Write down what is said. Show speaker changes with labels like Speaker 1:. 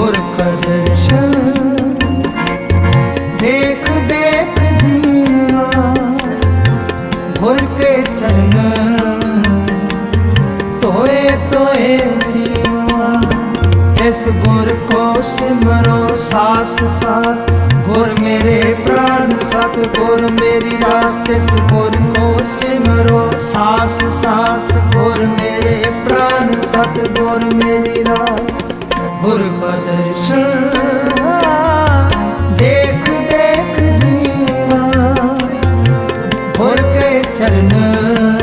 Speaker 1: ਗੁਰ ਕਾ ਦਰਸ਼ਨ ਦੇਖ ਦੇਖ ਜੀਵਾ ਗੁਰ ਕੇ ਚਰਨ ਤੋਏ ਤੋਏ ਜੀਵਾ ਇਸ ਗੁਰ ਕੋ ਸਿਮਰੋ ਸਾਸ ਸਾਸ। ਗੁਰ ਮੇਰੇ ਪ੍ਰਾਨ ਸਤ ਗੁਰ ਮੇਰੀ ਰਾਸਤੇ ਇਸ ਗੁਰ ਕੋ ਸਿਮਰੋ ਸਾਸ ਸਾਸ। ਗੁਰ ਮੇਰੇ ਪ੍ਰਾਨ ਸਤ ਗੁਰ ਮੇਰੀ ਰਾਸ। ਗੁਰ ਕਾ ਦਰਸ਼ਨ ਦੇਖ ਦੇਖ ਜੀਵਾ ਗੁਰ ਕੇ ਚਰਨ